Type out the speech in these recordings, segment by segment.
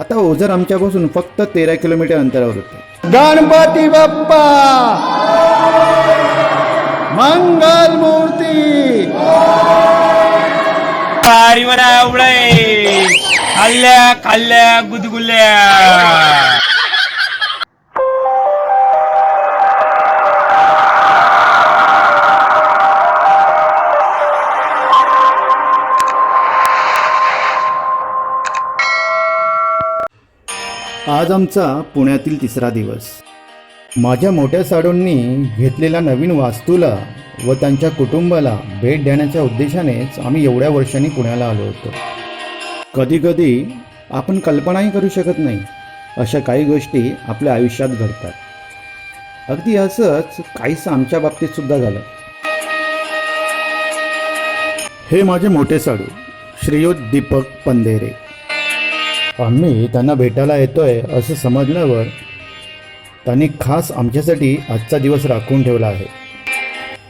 आता ओझर आमच्यापासून फक्त तेरा किलोमीटर अंतरावर होतं. गणपती बाप्पा! मंगल मूर्ती! वारीवरा उडे खाल्ल्या खाल्ल्या गुदगुल्या. आज आमचा पुण्यातील तिसरा दिवस. माझ्या मोठ्या साडूंनी घेतलेल्या नवीन वास्तूला व त्यांच्या कुटुंबाला भेट देण्याच्या उद्देशानेच आम्ही एवढ्या वर्षांनी पुण्याला आलो होतो. कधीकधी आपण कल्पनाही करू शकत नाही अशा काही गोष्टी आपल्या आयुष्यात घडतात. अगदी असंच काहीसं आमच्या बाबतीत सुद्धा झालं. हे माझे मोठे साडू श्रीयुत दीपक पंधेरे. आम्ही त्यांना भेटायला येतोय असं समजल्यावर त्यांनी खास आमच्यासाठी आजचा दिवस राखून ठेवला आहे.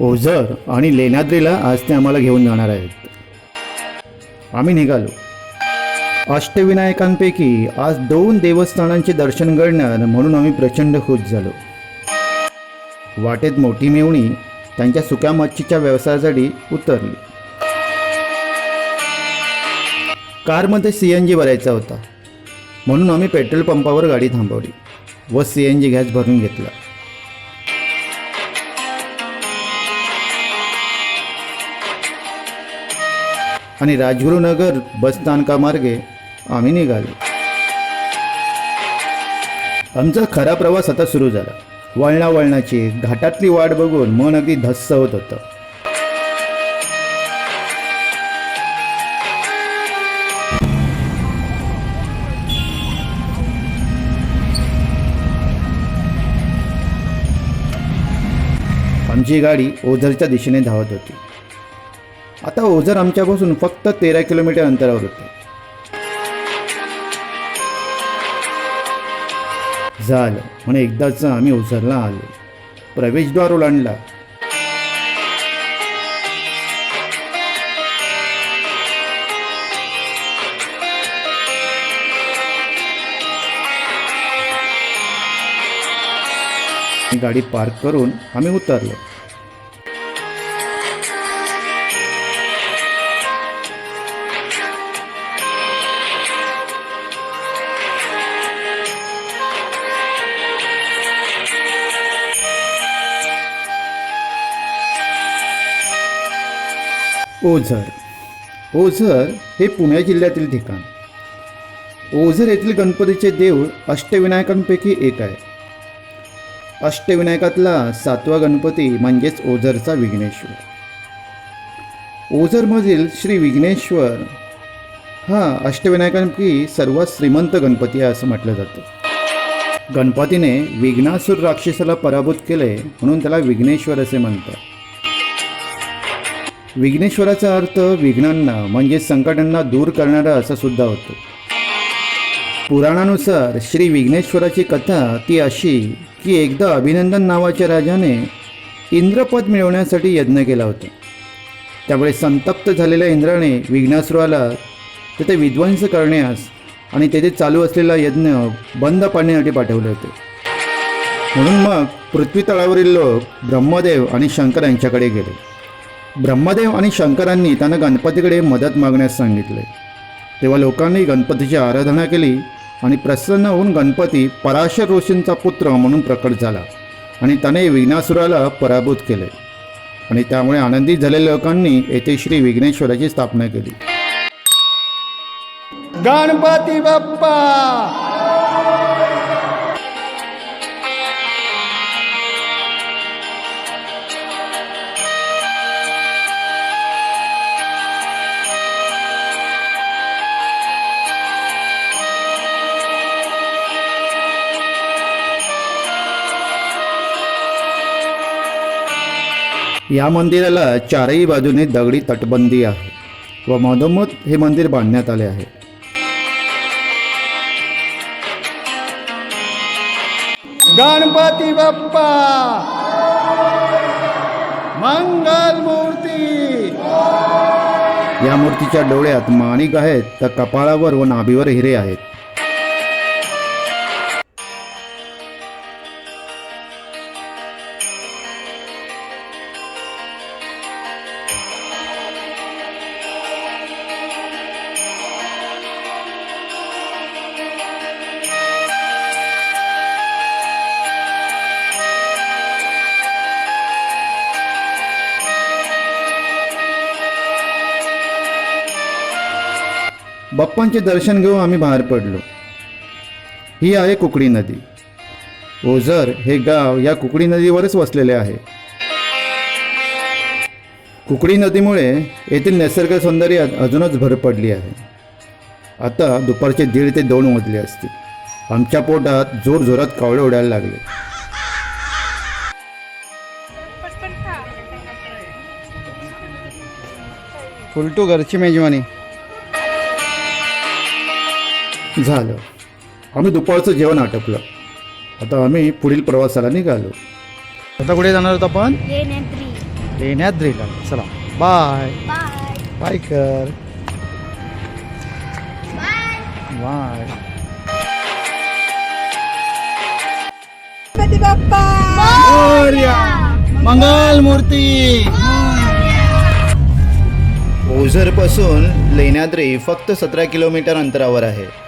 ओझर आणि लेण्याद्रीला आज ते आम्हाला घेऊन जाणार आहेत. आम्ही निघालो. अष्टविनायकांपैकी आज दोन देवस्थानांचे दर्शन घडणार म्हणून आम्ही प्रचंड खुश झालो. वाटेत मोठी मेवणी त्यांच्या सुक्या मच्छीच्या व्यवसायासाठी उतरली. कारमध्ये सी एन जी भरायचा होता. म्हणून आम्ही पेट्रोल पंपावर गाडी थांबवली व सी एन जी गॅस भरून घेतला. आणि राजगुरुनगर बसस्थानकामार्गे आम्ही निघालो. आमचा खरा प्रवास आता सुरू झाला. वळणा वळणाची घाटातली वाट बघून मन अगदी धस्स होत होतं. आमची गाडी ओझरच्या दिशेने धावत होती. आता ओझर आमच्यापासून फक्त तेरा किलोमीटर अंतरावर होते. झालं. म्हणे एकदाच आम्ही ओझरला आलो. प्रवेशद्वार ओलांडला गाडी पार्क करून आम्ही उतरलो. ओझर. ओझर हे पुणे जिल्ह्यातील ठिकाण. ओझर येथील गणपतीचे देऊळ अष्टविनायकांपैकी एक आहे. अष्टविनायकातला सातवा गणपती म्हणजेच ओझरचा विघ्नेश्वर. ओझरमधील श्री विघ्नेश्वर हा अष्टविनायकांपैकी सर्वात श्रीमंत गणपती आहे असं म्हटलं जातं. गणपतीने विघ्नासूर राक्षसाला पराभूत केले म्हणून त्याला विघ्नेश्वर असे म्हणतात. विघ्नेश्वराचा अर्थ विघ्नांना म्हणजे संकटांना दूर करणारा असा सुद्धा होतो. पुराणानुसार श्री विघ्नेश्वराची कथा ती अशी की एकदा अभिनंदन नावाच्या राजाने इंद्रपद मिळवण्यासाठी यज्ञ केला होता. त्यामुळे संतप्त झालेल्या इंद्राने विघ्नासुराला तेथे विध्वंस करण्यास आणि तेथे चालू असलेला यज्ञ बंद पाडण्यासाठी पाठवले होते. म्हणून मग पृथ्वी तळावरील लोक ब्रह्मदेव आणि शंकर यांच्याकडे गेले. ब्रह्मदेव आणि शंकरांनी त्यांना गणपतीकडे मदत मागण्यास सांगितले. तेव्हा लोकांनी गणपतीची आराधना केली आणि प्रसन्न होऊन गणपती पराशर ऋषींचा पुत्र म्हणून प्रकट झाला आणि त्याने विघ्नासुराला पराभूत केले. आणि त्यामुळे आनंदित झालेल्या लोकांनी येथे श्री विघ्नेश्वराची स्थापना केली. गणपती बाप्पा! या मंदिराला चारही बाजूने दगडी तटबंदी आहे व मधोमध हे मंदिर बांधण्यात आले आहे. गणपती बाप्पा! मंगल मूर्ती! या मूर्तीच्या डोळ्यात माणिक आहेत तर कपाळावर व नाभीवर हिरे आहेत. बाप्पांचे दर्शन घेऊन आम्ही बाहेर पडलो. ही आहे कुकडी नदी. ओझर हे गाव या कुकडी नदीवरच वसलेले आहे. कुकडी नदीमुळे येथील निसर्ग सौंदर्यात अजूनच भर पडली आहे. आता दुपारचे दीड ते दोन वाजले असतील. आमच्या पोटात जोर जोरात कावळे उडायला लागले. फुलटू घरची मेजवानी. झालं. आम्ही दुपारचं जेवण आटपलं. आता आम्ही पुढील प्रवासाला निघालो. आता कुठे जाणार आहोत आपण? लेण्याद्री. लेण्याद्रीला. चला. बाय. बाय. बाय कर. बाय. मंगल मूर्ती ओझरपासून लेण्याद्री फक्त सतरा किलोमीटर अंतरावर आहे.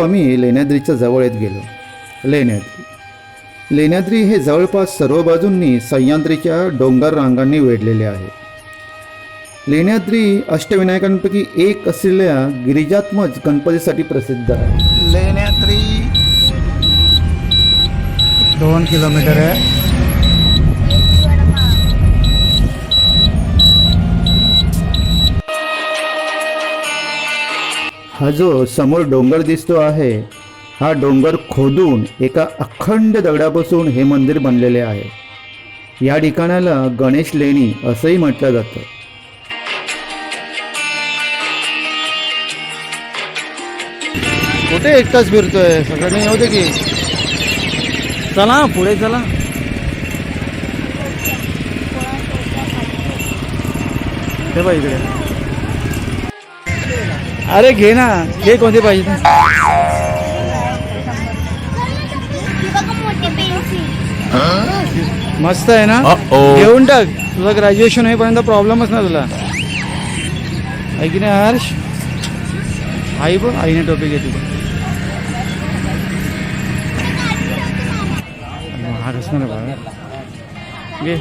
हळूहळू आम्ही लेण्याद्रीच्या जवळ येत गेलो. लेण्याद्री. लेण्याद्री हे जवळपास सर्व बाजूंनी सह्याद्रीच्या डोंगर रांगांनी वेढलेले आहे. लेण्याद्री अष्टविनायकांपैकी एक असलेल्या गिरिजात्मज गणपतीसाठी प्रसिद्ध आहे. लेण्याद्री दोन किलोमीटर आहे. हा जो समोर डोंगर दिसतो आहे हा डोंगर खोदून एका अखंड दगडापासून हे मंदिर बनलेले आहे. या ठिकाणाला गणेश लेणी असंही म्हटलं जातं. कुठे एकटाच फिरतोय? सगळ्यांनी येऊ दे की. चला पुढे चला. हे बघ इकडे. अरे घे ना. घे कोणते पाहिजे? मस्त आहे ना? घेऊन टाक. तुझं ग्रॅज्युएशन होईपर्यंत प्रॉब्लेमच ना तुला. आहे की नाही हर्ष. आई बघ आईने टोपी घेतली. महाग असणार घे.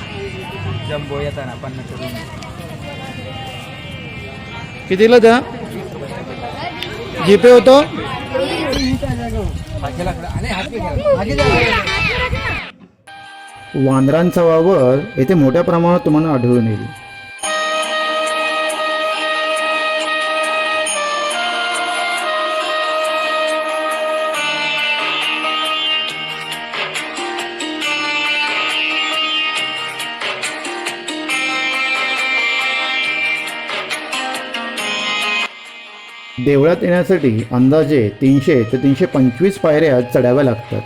कितीला द्या? जीपे होतो? वानरांचा वावर येथे मोठ्या प्रमाणात तुम्हाला आढळून येईल. देवळात येण्यासाठी अंदाजे तीनशे ते तीनशे पंचवीस पायऱ्या चढाव्या लागतात.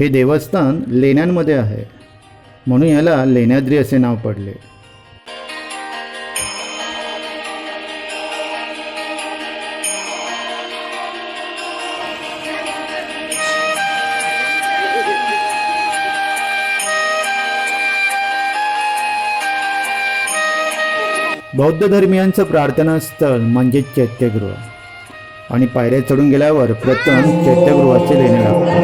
हे देवस्थान लेण्यांमध्ये आहे. म्हणून याला लेण्याद्री असे नाव पडले. बौद्ध धर्मियांचं प्रार्थनास्थळ म्हणजे चैत्यगृह. आणि पायऱ्या चढून गेल्यावर प्रथम चैत्यगृहाचे लेणे लागतात.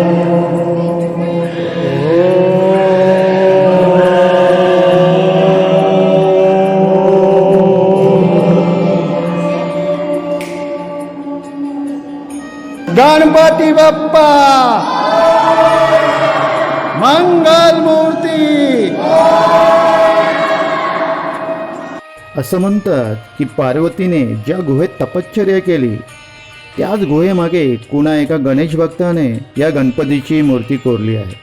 गणपती बाप्पा! मंगल मूर्ती! असं म्हणतात की पार्वतीने ज्या गुहेत तपश्चर्या केली त्याच गुहेमागे कुणा एका गणेश भक्ताने या गणपतीची मूर्ती कोरली आहे.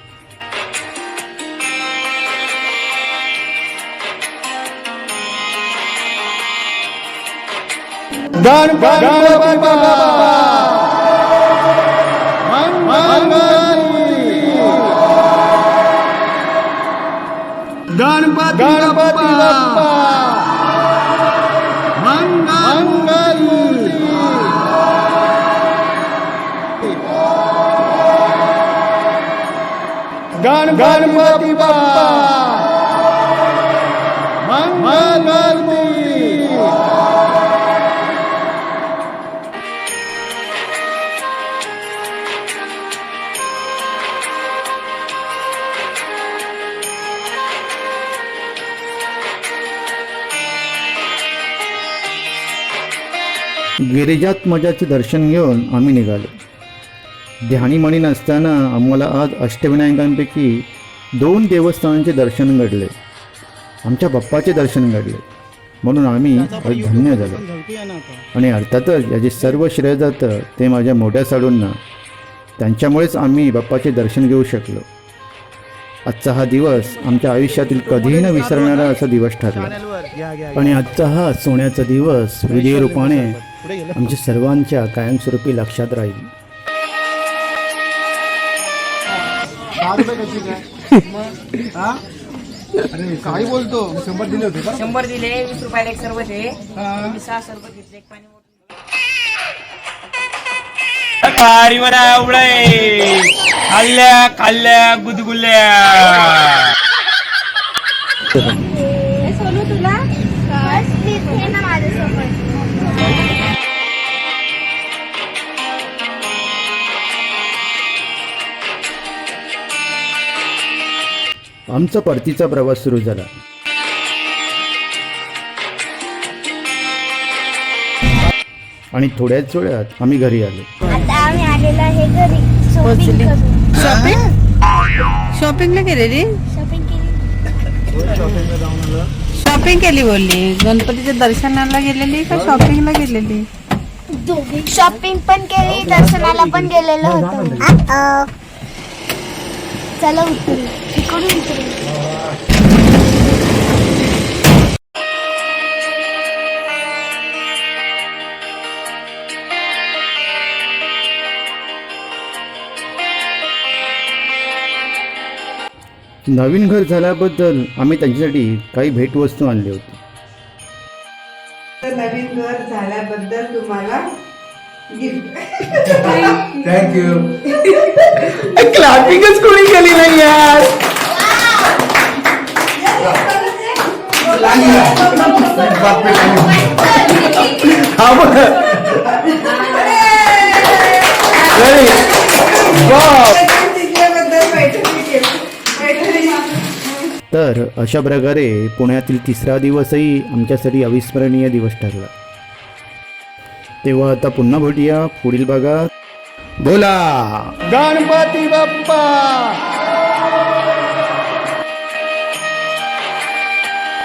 गणपती गणपती बाप्पा. मंगल गिरिजात मजाचे दर्शन घेऊन आम्ही निघालो. ध्यानीमणी नसताना आम्हाला आज अष्टविनायकांपैकी दोन देवस्थानांचे दर्शन घडले. आमच्या बाप्पाचे दर्शन घडले. म्हणून आम्ही धन्य झालो. आणि अर्थातच याचे सर्व श्रेय जातं ते माझ्या मोठ्या साडूंना. त्यांच्यामुळेच आम्ही बाप्पाचे दर्शन घेऊ शकलो. आजचा हा दिवस आमच्या आयुष्यातील कधीही न विसरणारा असा दिवस ठरला. आणि आजचा हा सोन्याचा दिवस विजय रूपाने आमच्या सर्वांच्या कायमस्वरूपी लक्षात राहील. काही बोलतो. शंभर दिले होते का शंभर दिले वीस रुपयाला एक सरबत आहे. मी सहाशे रुपये घेतले एक पाणी बॉटल कारी म्हणा उडे खाल्ल्या खाल्ल्या गुदगुल्या. हे सोनू तुला? आमचा परतीचा प्रवास सुरू झाला. आणि थोड्याच वेळात आम्ही घरी आलो. आता आम्ही आलेलो आहे घरी. शॉपिंग शॉपिंगला गेलेली शॉपिंग केली. शॉपिंग केली बोलली. गणपतीच्या दर्शनाला गेलेली का शॉपिंगला गेलेली? दोघी. शॉपिंग पण केली दर्शनाला पण गेलेलो होतो. चला उतरू. इकडून उतरू. नवीन घर झाल्याबद्दल आम्ही त्यांच्यासाठी काही भेटवस्तू आणली होती. नवीन घर झाल्याबद्दल तुम्हाला गिफ्ट क्लॅपिंगच कोणी केली नाही यार हा पैठणी तर अशा प्रकारे पुण्यातील तिसरा दिवसही आमच्यासाठी अविस्मरणीय दिवस ठरला. तेव्हा आता पुन्हा भेटूया पुढील भागात. बोला. गणपती बाप्पा!